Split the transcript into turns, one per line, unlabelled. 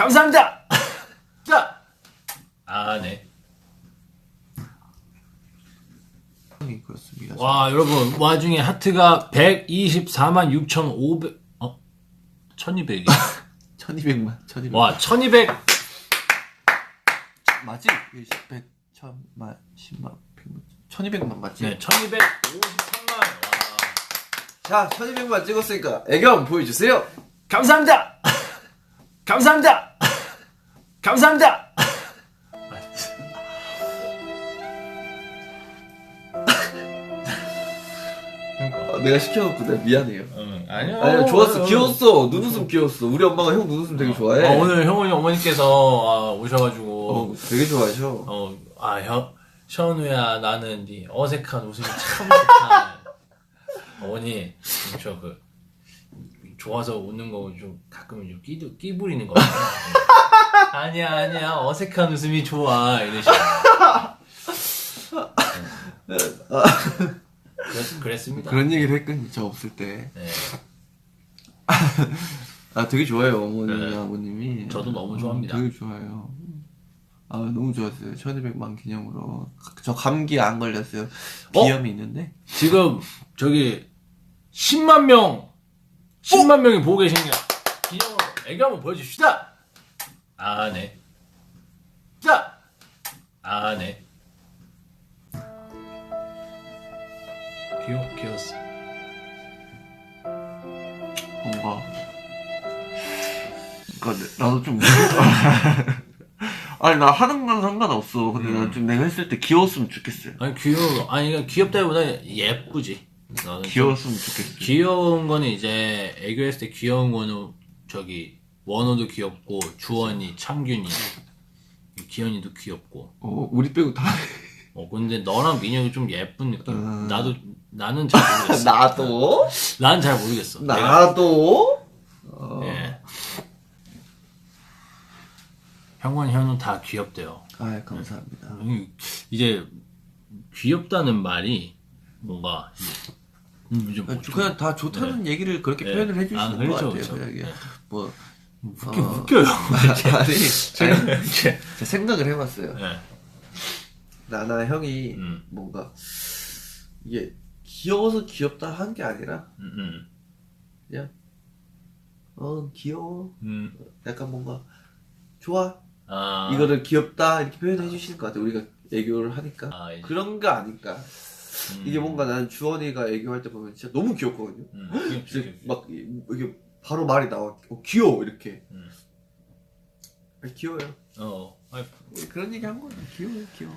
감사합니다. 자, 아 네.
그렇습니다.
와 여러분 와중에 하트가 124만 6,500 어? 1,200이
1200만, 1200.
와 1,200
맞지? 100, 1000만, 10만, 100만, 1200만 맞지?
네 1,253만 와
자, 1200만 찍었으니까 한번 보여주세요.
감사합니다. 감사합니다. 감사합니다.
아, 내가 시켜놓고 내가 미안해요.
응, 아니요.
아니야, 좋았어. 귀여웠어. 눈웃음 귀여웠어. 우리 엄마가 형 눈웃음 되게 좋아해.
어, 오늘 형원이 어머니께서 아, 오셔가지고
어, 되게 좋아하셔.
어, 아, 현, 현우야, 나는 네 어색한 웃음이 참 좋다. 어머니, 저 그, 좋아서 웃는 거 좀 가끔은 좀 끼, 끼 부리는 거 같아요. 아니야, 아니야, 어색한 웃음이 좋아. 이러시고. 그랬, 그랬습니다.
그런 얘기를 했거든요, 저 없을 때.
네.
아, 되게 좋아요, 어머니,
네.
아버님이.
저도 너무
어,
좋아합니다.
되게 좋아요. 아, 너무 좋았어요. 1200만 기념으로. 저 감기 안 걸렸어요.
어?
비염이 있는데.
지금, 저기, 10만 명, 10만 명이 보고 계십니다. 기념으로 애교 한번 보여줍시다. 아, 네. 자! 아, 네. 귀여, 귀여웠어.
뭔가. 그니까, 나도 좀. 아니, 나 하는 건 상관없어. 근데 난좀 내가 했을 때 귀여웠으면 좋겠어요.
아니, 귀여워. 아니, 그러니까 귀엽다기보다 예쁘지. 나는 좀
귀여웠으면 좋겠어요.
귀여운 거는 이제 애교했을 때 귀여운 거는 저기 원호도 귀엽고 주원이 창균이 기현이도 귀엽고
어, 우리 빼고 다.
어 근데 너랑 민혁이 좀 예쁜 느낌
음.
나도 나는 잘 모르겠어
나도?
나는 잘 모르겠어
나도? 어.
예 형원 현우 다 귀엽대요
아 감사합니다.
음, 이제 귀엽다는 말이 뭔가 이제 음, 좀
그냥, 다 좋다는 얘기를 그렇게
네.
표현을 해주시는
아,
것
그렇죠,
같아요.
그렇죠. 네.
뭐
웃겨,
어.
웃겨요
아니, 아니 제가 생각을 해봤어요.
예.
나나 형이
음.
뭔가 이게 귀여워서 귀엽다 한 게 아니라
음, 음,
그냥 어 귀여워.
음.
약간 뭔가 좋아.
아,
이거를 귀엽다 이렇게 표현해 주시는 것 같아요. 우리가 애교를 하니까
아, 이제,
그런 거 아닐까.
음.
이게 뭔가 나는 주원이가 애교할 때 보면 진짜 너무 귀엽거든요.
음, 귀엽지.
막 이- 이게 바로 말이 나와. 어, 귀여워 이렇게.
음.
아, 귀여워요.
어, 아이,
우리 그런 얘기 한 거야. 귀여워, 귀여워.